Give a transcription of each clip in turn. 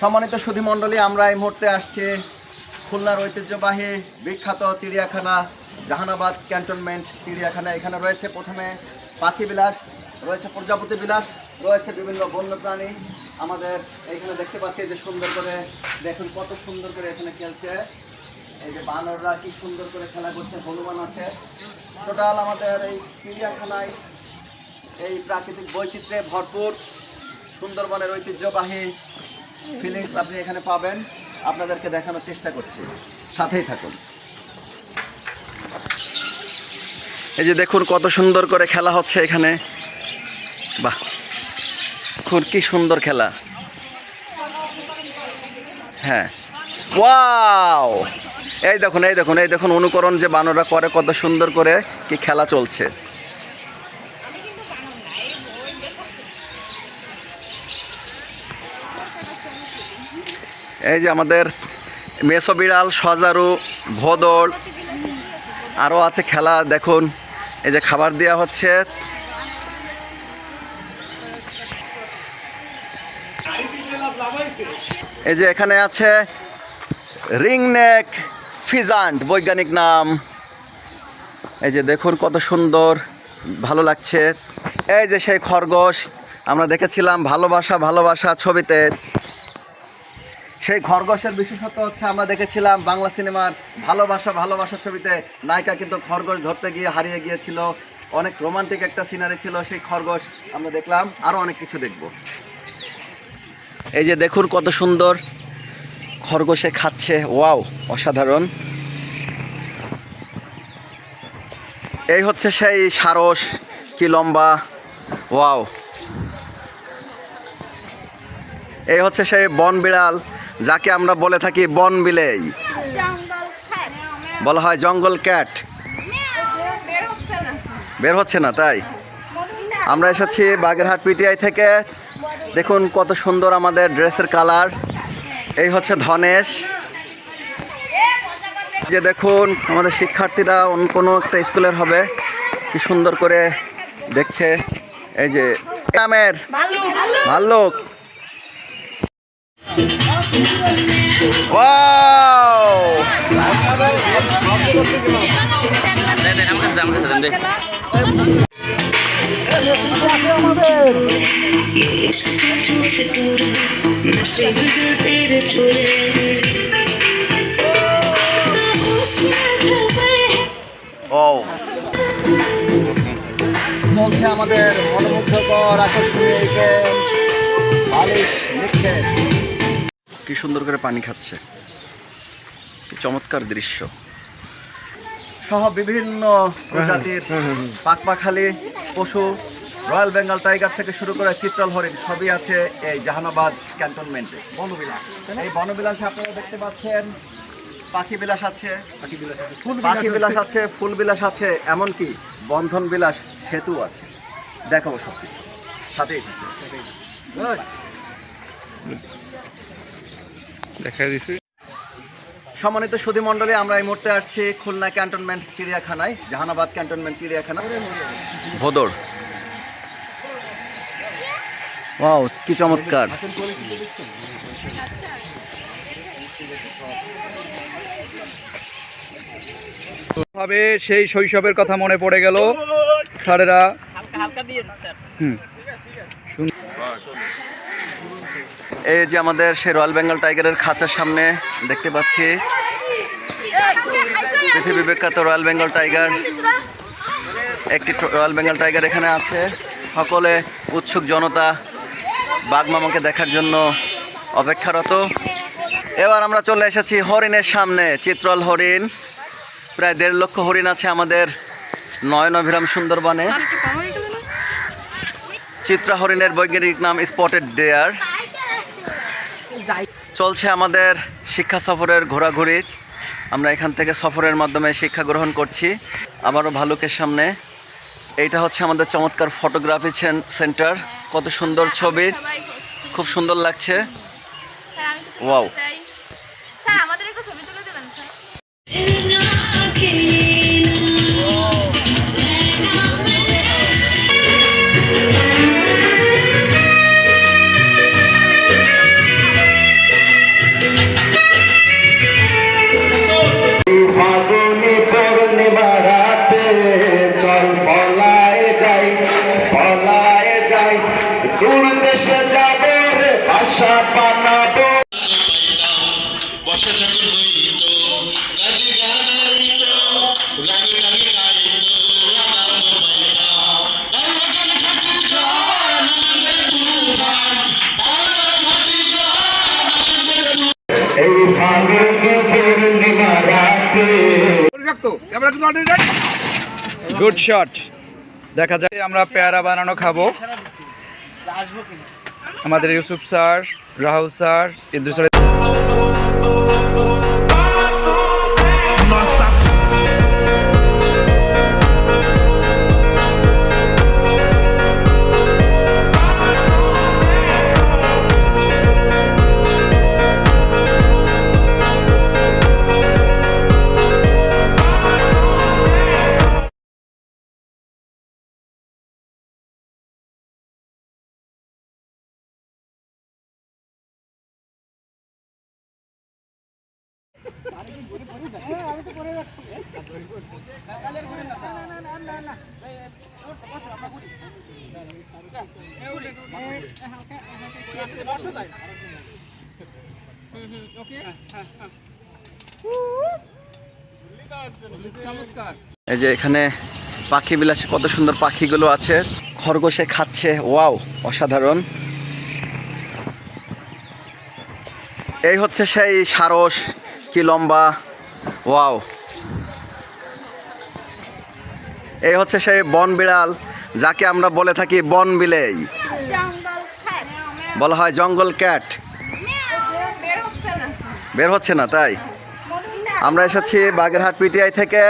সম্মানিত সুধী মণ্ডলী, আমরা এই মুহূর্তে আসছি খুলনার ঐতিহ্যবাহী বিখ্যাত চিড়িয়াখানা, জাহানাবাদ ক্যান্টনমেন্ট চিড়িয়াখানা। এখানে রয়েছে প্রথমে পাখি বিলাস, রয়েছে প্রজাপতি বিলাস, রয়েছে বিভিন্ন বন্যপ্রাণী। আমাদের এখানে দেখতে পাচ্ছি যে সুন্দর করে, দেখুন কত সুন্দর করে এখানে খেলছে। এই যে বানররা কি সুন্দর করে খেলা করছে, হনুমান আছে। টোটাল আমাদের এই চিড়িয়াখানায় এই প্রাকৃতিক বৈচিত্র্যে ভরপুর সুন্দরবনের ঐতিহ্যবাহী ফিলিংস আপনি এখানে পাবেন। আপনাদেরকে দেখানোর চেষ্টা করছি। সাথেই থাকুন। এই যে দেখুন কত সুন্দর করে খেলা হচ্ছে এখানে। বাহ খুব কি সুন্দর খেলা। হ্যাঁ। ওয়াও! এই দেখুন এই দেখুন এই দেখুন অনুকরণ যে বানররা করে, কত সুন্দর করে কি খেলা চলছে। এই যে আমাদের মেসো বিড়াল, সজারু ভোদর আরও আছে খেলা, দেখুন। এই যে খাবার দেওয়া হচ্ছে। এই যে এখানে আছে রিংনেক ফিজান্ট, বৈজ্ঞানিক নাম। এই যে দেখুন কত সুন্দর, ভালো লাগছে। এই যে সেই খরগোশ, আমরা দেখেছিলাম ভালোবাসা ভালোবাসা ছবিতে। সেই খরগোশের বিশেষত্ব হচ্ছে আমরা দেখেছিলাম বাংলা সিনেমার ভালোবাসা ভালোবাসা ছবিতে নায়িকা কিন্তু খরগোশ ধরতে গিয়ে হারিয়ে গিয়েছিল। অনেক রোমান্টিক একটা সিনারি ছিল, সেই খরগোশ আমরা দেখলাম। আরও অনেক কিছু দেখব। এই যে দেখুন কত সুন্দর খরগোশে খাচ্ছে। ওয়াও, অসাধারণ। এই হচ্ছে সেই সারস, কি লম্বা। ওয়াও। এই হচ্ছে সেই বন বিড়াল যাকে আমরা বলে থাকি বন বিলেই। বলা হয় জঙ্গল ক্যাট। বের হচ্ছে না তাই? আমরা এসেছি বাগেরহাট পিটিআই থেকে। দেখুন কত সুন্দর আমাদের ড্রেসের কালার। এই হচ্ছে ধনেশ। যে দেখুন আমাদের শিক্ষার্থীরা অন্য কোনো একটা স্কুলের হবে। কি সুন্দর করে দেখছে। এই যে গ্রামের ভাল্লুক। ও চলছে আমাদের মনোমুগ্ধকর আকর্ষণীয় বালিশ নিক্ষেপ। কি সুন্দর করে পানি খাচ্ছে। কি চমৎকার দৃশ্য। সহ বিভিন্ন প্রজাতির পাকপাখালি পশু রয়্যাল বেঙ্গল টাইগার থেকে শুরু করে চিত্রল হরিণ সবই আছে এই জাহানাবাদ ক্যান্টনমেন্টে। বনবিলাস। এই বনবিলাসে আপনারা দেখতে পাচ্ছেন পাখি বিলাস আছে। পাখি বিলাস আছে ফুল বিলাস আছে। এমনকি বন্ধন বিলাস সেতু আছে। দেখাবো সব কিছু সাথেই থাকবে। দেখা দিছি। সম্মানিত সুধী মণ্ডলী আমরা এই মুহূর্তে আসছি খুলনা ক্যান্টনমেন্ট চিড়িয়াখানায় জাহানাবাদ ক্যান্টনমেন্ট চিড়িয়াখানা। ভোদর। ওয়াও কি চমৎকার। ভাবে সেই শৈশবের কথা মনে পড়ে গেল। স্যারেরা হুম। এই যে আমাদের সেই রয়্যাল বেঙ্গল টাইগারের খাঁচার সামনে দেখতে পাচ্ছি। পৃথিবী বিখ্যাত রয়্যাল বেঙ্গল টাইগার একটি রয়্যাল বেঙ্গল টাইগার এখানে আছে। সকলে উৎসুক জনতা বাঘ বাঘমামাকে দেখার জন্য অপেক্ষারত। এবার আমরা চলে এসেছি হরিণের সামনে, চিত্রল হরিণ। প্রায় দেড় লক্ষ হরিণ আছে আমাদের নয়ন অভিরাম সুন্দরবনে। চিত্রা হরিণের বৈজ্ঞানিক নাম স্পটেড ডেয়ার চলছে আমাদের শিক্ষা সফরের ঘোরাঘুরি। আমরা এখান থেকে সফরের মাধ্যমে শিক্ষা গ্রহণ করছি। আবারও ভালুকের সামনে। এইটা হচ্ছে আমাদের চমৎকার ফটোগ্রাফি সেন্টার। কত সুন্দর ছবি। খুব সুন্দর লাগছে। Wow. রাগে রাগে গাইত আনন্দ পাইতাম। ঠাকুর গান গান এই ফাগুন পূর্ণিমা রাতে। গুড শট দেখা যায় আমরা পেয়ারা বানানো খাব। আমাদের Yusuf sir Rahul sir Idrus sir এই যে এখানে পাখি বিলাসে কত সুন্দর পাখিগুলো আছে। খরগোশে খাচ্ছে, ওয়াও, অসাধারণ। এই হচ্ছে সেই সারস, কি লম্বা। ওয়াও। এই হচ্ছে সেই বন বিড়াল, যাকে আমরা বলে থাকি বন বিলেই। বলা হয় জঙ্গল ক্যাট। বের হচ্ছে না, তাই? আমরা এসেছি বাগেরহাট পিটিআই থেকে।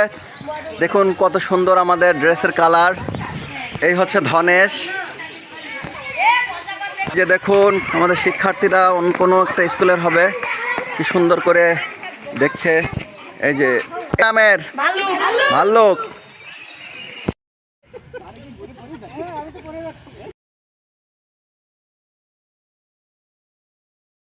দেখুন কত সুন্দর আমাদের ড্রেসের কালার। এই হচ্ছে ধনেশ। যে দেখুন, আমাদের শিক্ষার্থীরা অন্য কোনো একটা স্কুলের হবে। কি সুন্দর করে দেখছে। এই যে ভাল্লুক।